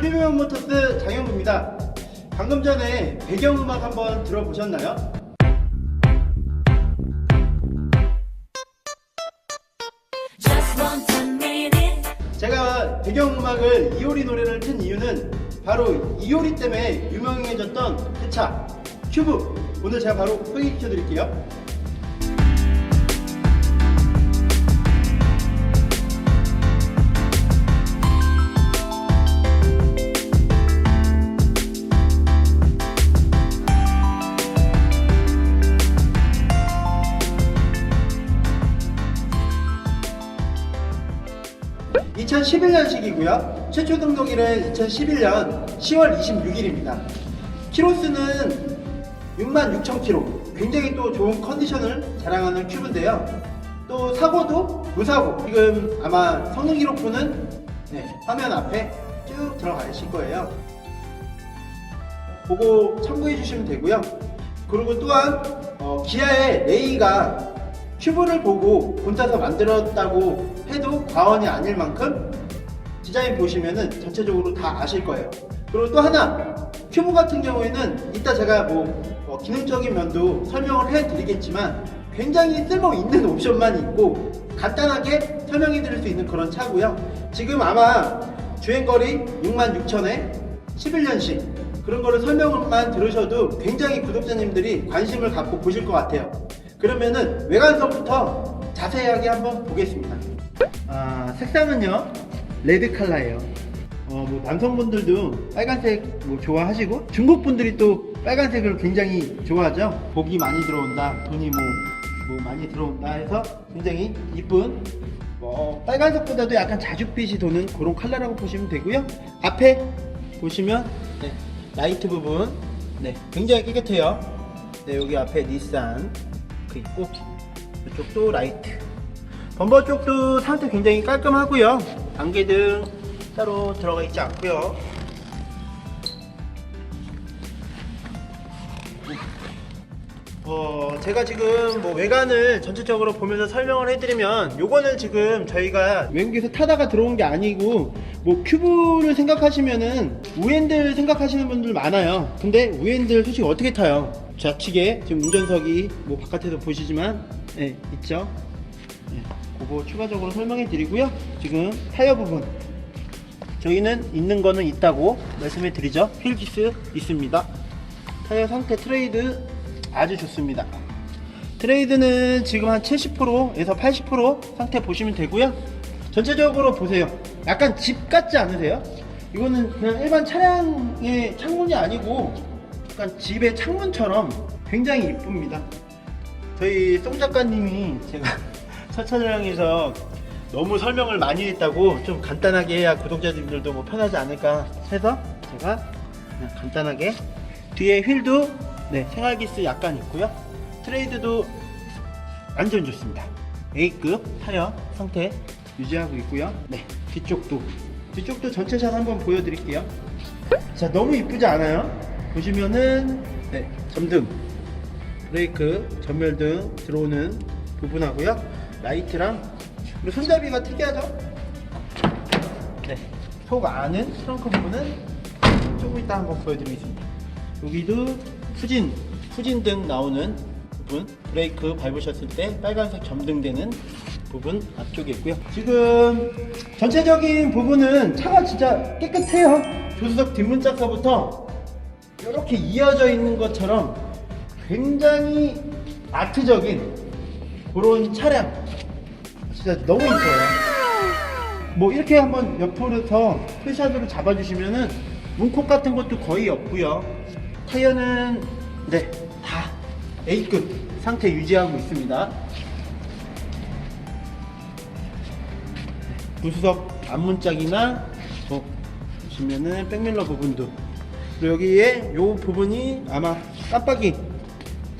프리미엄 모터스 장영구입니다. 방금 전에 배경음악 한번 들어보셨나요? 제가 배경음악을 이효리 노래를 튼 이유는 바로 이효리 때문에 유명해졌던 그 차 큐브. 오늘 제가 바로 소개시켜 드릴게요 (2011년식이고요) 최초 등록일은 (2011년 10월 26일입니다) 키로수는 66,000km 굉장히 또 좋은 컨디션을 자랑하는 큐브인데요. 또 사고도 무사고. 지금 아마 성능 기록부는 네, 화면 앞에 쭉 들어가 있을 거예요. 보고 참고해 주시면 되고요. 그리고 또한 어, 기아의 레이가 큐브를 보고 본따서 만들었다고 해도 과언이 아닐 만큼 디자인 보시면은 전체적으로 다 아실 거예요. 그리고 또 하나 큐브 같은 경우에는 이따 제가 뭐 어, 기능적인 면도 설명을 해드리겠지만 굉장히 쓸모 있는 옵션만 있고 간단하게 설명해 드릴 수 있는 그런 차고요. 지금 아마 주행거리 66,000에 11년식 그런 거를 설명만 들으셔도 굉장히 구독자님들이 관심을 갖고 보실 것 같아요. 그러면은 외관성부터 자세하게 한번 보겠습니다. 아, 색상은요, 레드 컬러예요. 어, 뭐 남성분들도 빨간색 뭐 좋아하시고 중국 분들이 또 빨간색을 굉장히 좋아하죠. 복이 많이 들어온다, 돈이 뭐, 뭐 많이 들어온다 해서 굉장히 이쁜 뭐 빨간색보다도 약간 자줏빛이 도는 그런 컬러라고 보시면 되고요. 앞에 보시면 네, 라이트 부분 네, 굉장히 깨끗해요. 네, 여기 앞에 닛산 그 있고 이쪽도 라이트 범버 쪽도 상태 굉장히 깔끔하고요. 안개등 따로 들어가 있지 않고요. 어, 제가 지금 뭐 외관을 전체적으로 보면서 설명을 해드리면 요거는 지금 저희가 외국에서 타다가 들어온 게 아니고 뭐 큐브를 생각하시면은 우엔들 생각하시는 분들 많아요. 근데 우엔들 솔직히 어떻게 타요? 좌측에 지금 운전석이 뭐 바깥에서 보시지만 네, 있죠? 네, 그거 추가적으로 설명해 드리고요 지금 타이어 부분 저희는 있는 거는 있다고 말씀해 드리죠 휠기스 있습니다 타이어 상태 트레이드 아주 좋습니다. 트레이드는 지금 한 70%에서 80% 상태 보시면 되고요. 전체적으로 보세요. 약간 집 같지 않으세요? 이거는 그냥 일반 차량의 창문이 아니고 약간 집의 창문처럼 굉장히 이쁩니다. 저희 송 작가님이 제가 첫 차량에서 너무 설명을 많이 했다고 좀 간단하게 해야 구독자님들도 뭐 편하지 않을까 해서 제가 그냥 간단하게 뒤에 휠도 네, 생활기스 약간 있고요. 트레이드도 완전 좋습니다. A급 타이어 상태 유지하고 있고요. 네, 뒤쪽도 뒤쪽도 전체 샷 한번 보여드릴게요. 자, 너무 이쁘지 않아요? 보시면은 네, 점등, 브레이크, 전멸등 들어오는 부분하고요. 라이트랑 그리고 손잡이가 특이하죠? 네, 속 안은 트렁크 부분은 조금 이따 한번 보여드리겠습니다. 여기도 후진, 후진등 나오는 부분, 브레이크 밟으셨을 때 빨간색 점등되는 부분 앞쪽에 있고요. 지금 전체적인 부분은 차가 진짜 깨끗해요. 조수석 뒷문짝서부터 이렇게 이어져 있는 것처럼 굉장히 아트적인 그런 차량. 진짜 너무 이뻐요. 뭐 이렇게 한번 옆으로서 풀샷으로 잡아주시면은 문콕 같은 것도 거의 없고요. 타이어는 네 다 A급 상태 유지하고 있습니다. 부수석 앞문짝이나 뭐 보시면은 백밀러 부분도 그리고 여기에 요 부분이 아마 깜빡이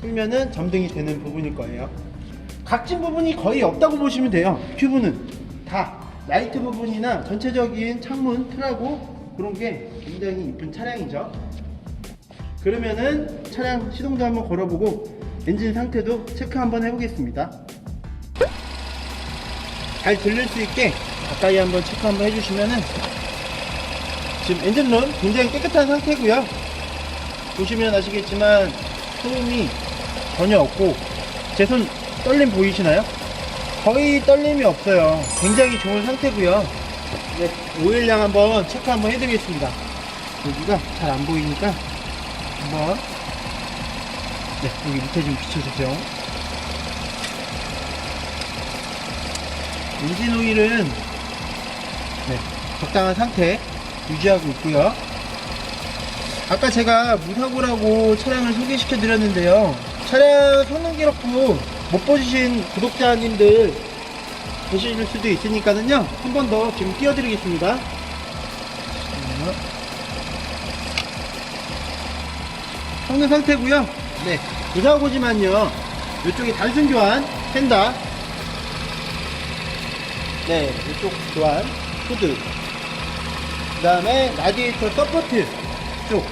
끌면은 점등이 되는 부분일 거예요. 각진 부분이 거의 없다고 보시면 돼요. 큐브는 다 라이트 부분이나 전체적인 창문 틀하고 그런 게 굉장히 이쁜 차량이죠. 그러면은 차량 시동도 한번 걸어보고 엔진 상태도 체크 한번 해보겠습니다. 잘 들릴 수 있게 가까이 한번 체크 한번 해주시면은 지금 엔진룸 굉장히 깨끗한 상태고요 보시면 아시겠지만 소음이 전혀 없고 제 손 떨림 보이시나요? 거의 떨림이 없어요. 굉장히 좋은 상태고요. 네, 오일량 한번 체크 한번 해드리겠습니다. 여기가 잘 안 보이니까 한번 네 여기 밑에 좀 비춰주세요. 엔진 오일은 네, 적당한 상태 유지하고 있고요. 아까 제가 무사고라고 차량을 소개시켜 드렸는데요. 차량 성능 기록부 못 보시신 구독자님들 계실 수도 있으니까는요 한 번 더 지금 띄워드리겠습니다. 자. 성능 상태고요. 네 무사고지만요. 이쪽이 단순 교환 펜다. 네 이쪽 교환 후드. 그 다음에 라디에이터 서포트 쪽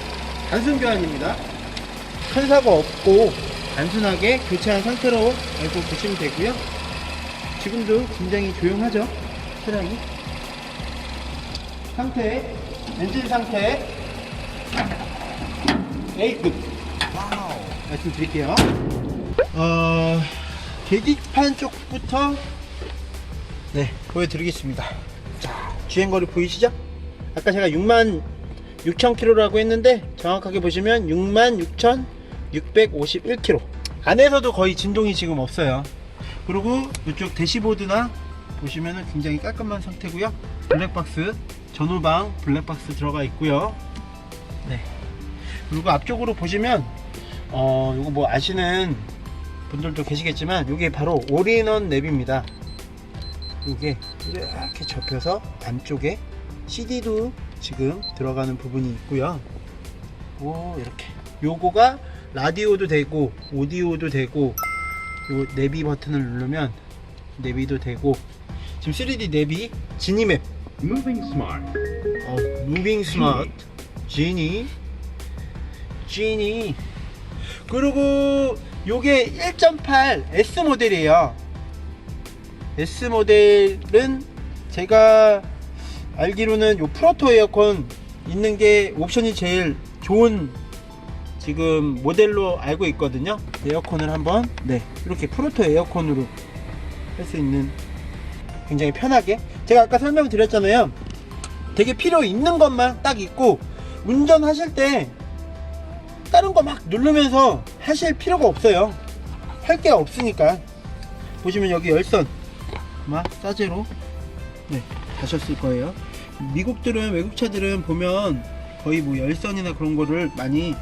단순 교환입니다. 큰 사고 없고 단순하게 교체한 상태로 알고 보시면 되고요. 지금도 굉장히 조용하죠? 차량이? 상태 엔진 상태. A급 말씀드릴게요. 어 계기판 쪽부터 네 보여드리겠습니다. 자 주행거리 보이시죠? 아까 제가 6만 6천 킬로라고 했는데 정확하게 보시면 6만 6천 651km 안에서도 거의 진동이 지금 없어요. 그리고 이쪽 대시보드나 보시면은 굉장히 깔끔한 상태고요. 블랙박스 전후방 블랙박스 들어가 있고요. 네. 그리고 앞쪽으로 보시면 어 이거 뭐 아시는 분들도 계시겠지만 이게 바로 올인원 랩입니다. 이게 이렇게 접혀서 안쪽에 CD도 지금 들어가는 부분이 있고요. 오 이렇게. 요거가 라디오도 되고 오디오도 되고 요 내비 버튼을 누르면 내비도 되고 지금 3D 내비 지니맵. Moving smart. 어, 무빙 스마트 지니. 지니. 그리고 요게 1.8 S 모델이에요. S 모델은 제가 알기로는 요 프로토 에어컨 있는 게 옵션이 제일 좋은 지금 모델로 알고 있거든요. 에어컨을 한번 네 이렇게 프로토 에어컨으로 할 수 있는 굉장히 편하게. 제가 아까 설명 드렸잖아요. 되게 필요 있는 것만 딱 있고 운전하실 때 다른 거 막 누르면서 하실 필요가 없어요. 할 게 없으니까. 보시면 여기 열선 아마 싸제로 네 가셨을 거예요. 미국들은 외국 차들은 보면 거의 뭐 열선이나 그런 거를 많이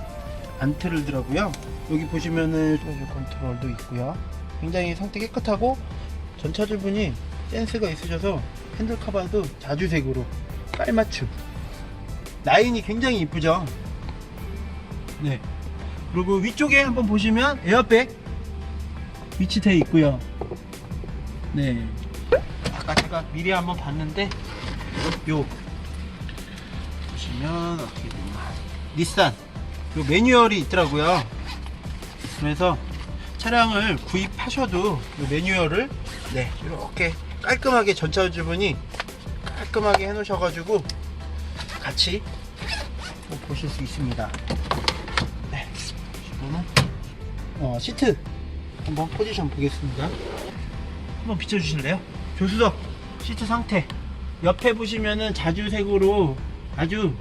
안 틀더라고요. 여기 보시면은 컨트롤도 있고요. 굉장히 상태 깨끗하고 전차주분이 센스가 있으셔서 핸들 커버도 자주색으로 깔맞춤. 라인이 굉장히 이쁘죠? 네. 그리고 위쪽에 한번 보시면 에어백 위치되어 있고요. 네. 아까 제가 미리 한번 봤는데 요. 보시면 어떻게 되나. 닛산 요 매뉴얼이 있더라고요. 그래서 차량을 구입하셔도 요 매뉴얼을 네 이렇게 깔끔하게 전차 주분이 깔끔하게 해 놓으셔 가지고 같이 또 보실 수 있습니다. 네. 보시면은 어, 시트 한번 포지션 보겠습니다. 한번 비춰 주실래요? 조수석 시트 상태. 옆에 보시면은 자주색으로 아주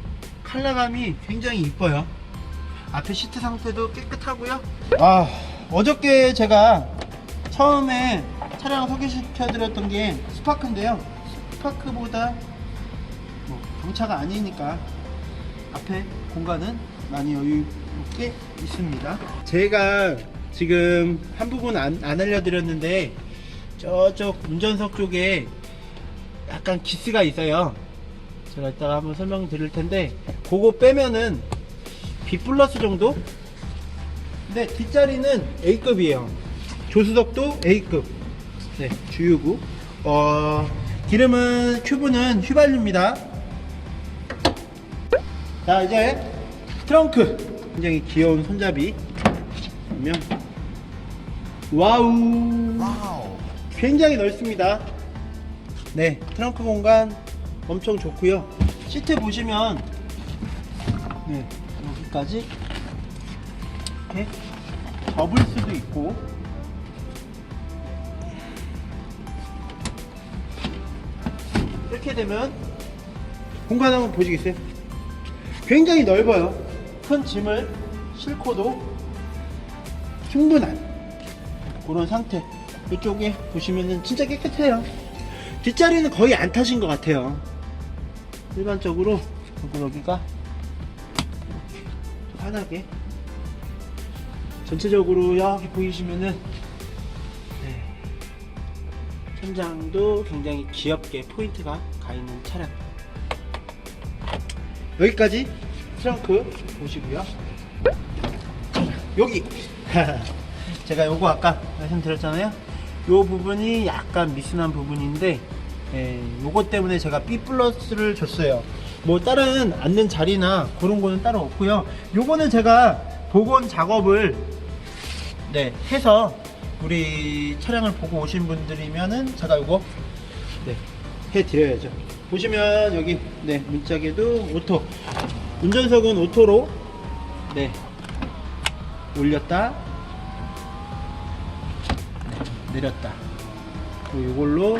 컬러감이 굉장히 이뻐요 앞에 시트 상태도 깨끗하고요. 아 어저께 제가 처음에 차량을 소개시켜 드렸던 게 스파크인데요. 스파크보다 뭐 경차가 아니니까 앞에 공간은 많이 여유 있게 있습니다. 제가 지금 한 부분 안, 안 알려드렸는데 저쪽 운전석 쪽에 약간 기스가 있어요. 제가 이따가 한번 설명드릴 텐데 그거 빼면은 B 플러스 정도? 근데 뒷자리는 A급이에요. 조수석도 A급. 네 주유구. 어 기름은 큐브는 휘발유입니다. 자 이제 트렁크. 굉장히 귀여운 손잡이. 보면 와우. 굉장히 넓습니다. 네 트렁크 공간 엄청 좋고요. 시트 보시면 네, 여기까지 이렇게 접을 수도 있고 이렇게 되면 공간 한번 보시겠어요? 굉장히 넓어요. 큰 짐을 싣고도 충분한 그런 상태. 이쪽에 보시면은 진짜 깨끗해요. 뒷자리는 거의 안 타신 것 같아요. 일반적으로 여기가 편하게. 전체적으로 여기 보이시면은 네. 천장도 굉장히 귀엽게 포인트가 가 있는 차량. 여기까지 트렁크 보시고요. 여기. 제가 요거 아까 말씀드렸잖아요. 요 부분이 약간 미순한 부분인데 예, 요거 때문에 제가 B 플러스를 줬어요 뭐 다른 앉는 자리나 그런 거는 따로 없고요. 요거는 제가 복원 작업을 네 해서 우리 차량을 보고 오신 분들이면은 제가 요거 네 해드려야죠. 보시면 여기 네 문짝에도 오토 운전석은 오토로 네 올렸다. 네, 내렸다. 그리고 이걸로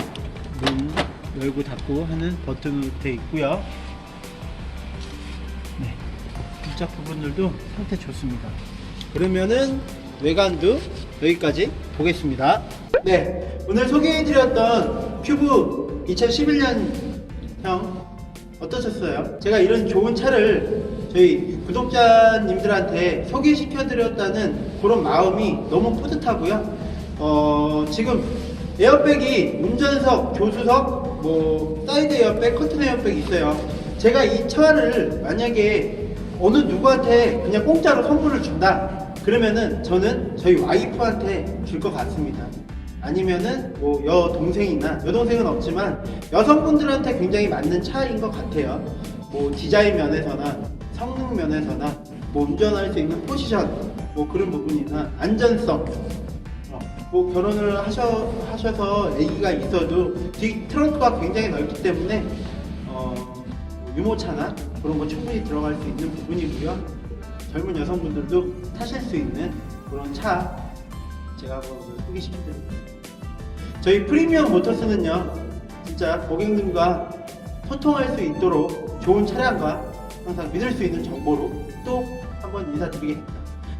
문 열고 닫고 하는 버튼으로 되어 있고요. 네 뒷좌 부분들도 상태 좋습니다 그러면은 외관도 여기까지 보겠습니다 네 오늘 소개해드렸던 큐브 2011년형 어떠셨어요? 제가 이런 좋은 차를 저희 구독자님들한테 소개시켜드렸다는 그런 마음이 너무 뿌듯하고요. 어, 지금 에어백이 운전석, 조수석, 뭐 사이드 에어백, 커튼 에어백이 있어요. 제가 이 차를 만약에 어느 누구한테 그냥 공짜로 선물을 준다. 그러면은 저는 저희 와이프한테 줄 것 같습니다. 아니면은 뭐 여동생이나 여동생은 없지만 여성분들한테 굉장히 맞는 차인 것 같아요. 뭐 디자인 면에서나 성능 면에서나 뭐 운전할 수 있는 포지션 뭐 그런 부분이나 안전성 어, 뭐 결혼을 하셔, 하셔서 아기가 있어도 뒤 트렁크가 굉장히 넓기 때문에 어, 뭐 유모차나 그런 거 충분히 들어갈 수 있는 부분이고요. 젊은 여성분들도 타실 수 있는 그런 차 제가 한번 소개시켜드립니다. 저희 프리미엄 모터스는요, 진짜 고객님과 소통할 수 있도록 좋은 차량과 항상 믿을 수 있는 정보로 또 한번 인사드리겠습니다.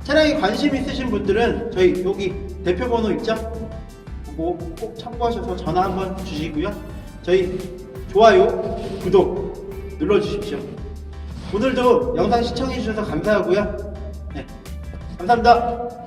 차량에 관심 있으신 분들은 저희 여기 대표 번호 있죠? 그거 꼭 참고하셔서 전화 한번 주시고요. 저희 좋아요, 구독 눌러주십시오. 오늘도 영상 시청해주셔서 감사하고요. 네, 감사합니다.